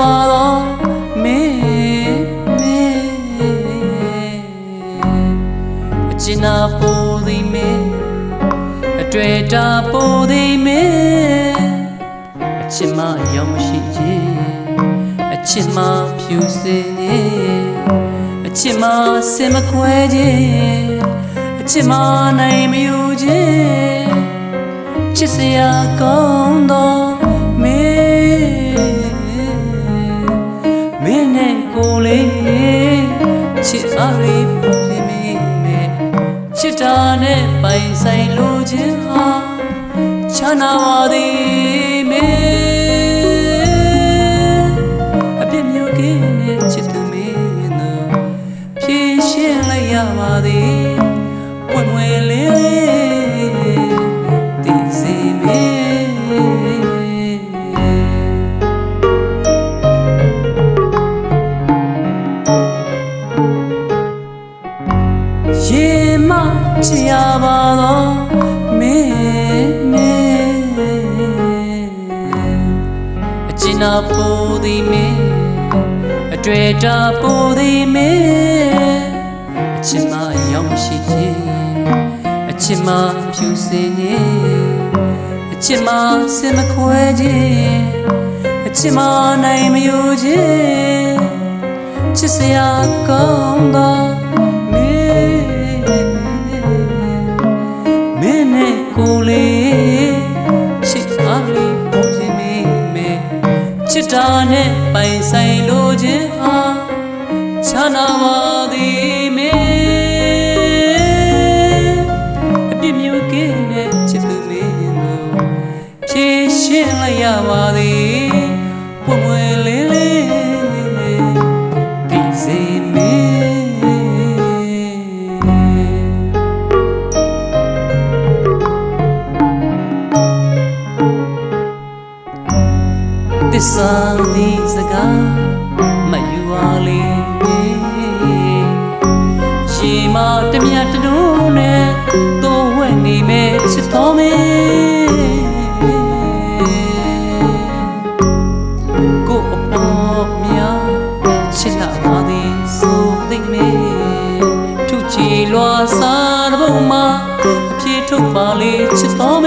ပါတော့မင်းမင်းအချင်နာပိုသည်မင်းအတွေ့တာပိုသည်မင်းအချင်မရောက်မရှိခြင်းအချင်မဖြူစင်ခြင်းအချင်မစင်မခွဲခြင်းအချင်မနိုင်မယူခြင်းချစ်စရာကောင်းသော စ်အားရိပူပြင်းမိမဲ့ချစ်တာနဲ့ပိုင်ဆိုင်လိုခြင်းဟာချမ်းသာပါသည်မင်းအပြစ်မျိုးကင်းနဲ့ချစ်သူမင်းတို့ဖြည့်ရှင်းလိုက်ရပါသည်ပွင့်ပွင့်လေးလေး ချရပါတော့မင်းမင်းအချင်နာပိုသည်မင်းအတွေ့တာပိုသည်မင်းအချင်မရောက်မရှိခြင်းအချင်မဖြူစင်ခြင်းအချင်မစင်မခွဲခြင်းအချင်မနိုင်မယူခြင်းချစ်စရာကောင်းသော နဲ့ကိုယ်လေးချစ်အားလေးပုံစံမိမဲ့ချစ်တာနဲ့ပိုင်ဆိုင်လိုခြင်းဟာချမ်းသာပါသည်မင်းအပြစ်မျိုးကင်းတဲ့ချစ်သူမင်းတို့ဖြည့်ရှင်းလိုက်ရပါသည် စ္ဆာဒီစကားမယူပါလေရှီမတမြတ်တူနဲ့တိုးဝဲနေမဲ့ချစ်တော်မင်းကိုအပေါ်များချစ်လာပါသည်ဆိုသိမ့်မေထုချီလွာစားတဲ့ဘုံမှာအပြေထုတ်ပါလေချစ်တော်မ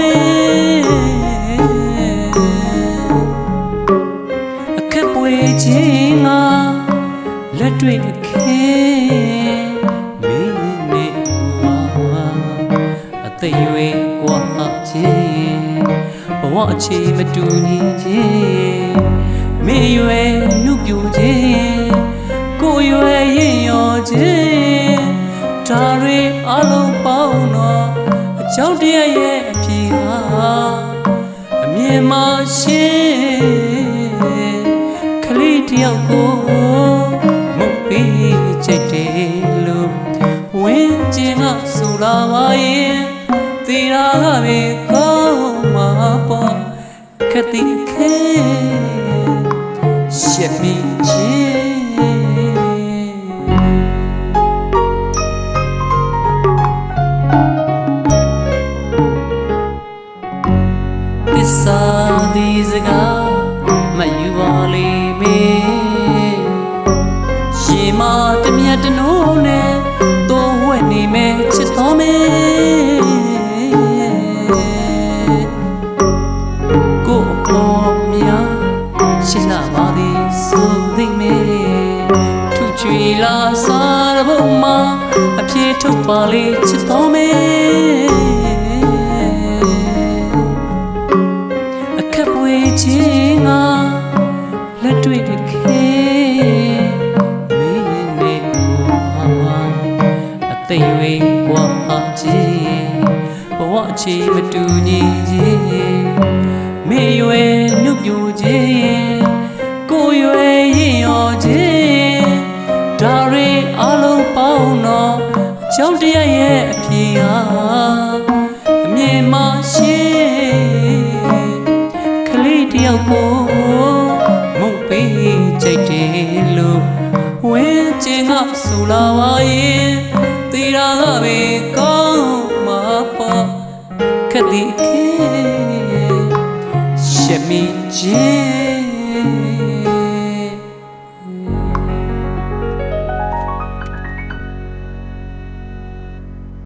မင်းနဲ့ကွာအသိရွေကွာခြင်းဘဝအခြေမတူညီခြင်းမင်းရွယ်နှုတ်ပြခြင်းကိုယ်ရွယ်ရင်ရောခြင်းဒါတွေအလုံးပေါင်းတော့အကြောင်းတရားရဲ့အဖြေဟာအမြင်မရှိခလေးတယောက်ကိုမုတ် ပြီးချိတ်တယ်လို့ဝင်းကျင်ကဆူလာပါရင်သေရာကပဲကောင်းမှာပေါ့ခတိခဲရှက်မိ တမြတ်တနိုးနဲ့တိုးဝဲနေမဲ့ချစ်တော်မေကိုအပေါ်များရှင်းလာပါသည်ဆိုသိမ့်မေထူချွေလာစားတဲ့ဘုံမှာအပြေထုတ်ပါလေချစ်တော်မေအ ခြေမတူညီခြင်းမေရွယ်နှုတ်ပြခြင်းကိုရွယ်ရင်ရောခြင်းဒါတွေအလုံးပေါင်းတော့အကြောင်းတရားရဲ့အဖြေဟာအမြင်မရှိခလေးတယောက်ကိုမုတ်ပေးချိတ်တယ်လို့ဝင်းကျင်ကဆူလာပါရင်တေရာကပဲ ခတိခဲရှက်မိခြင်း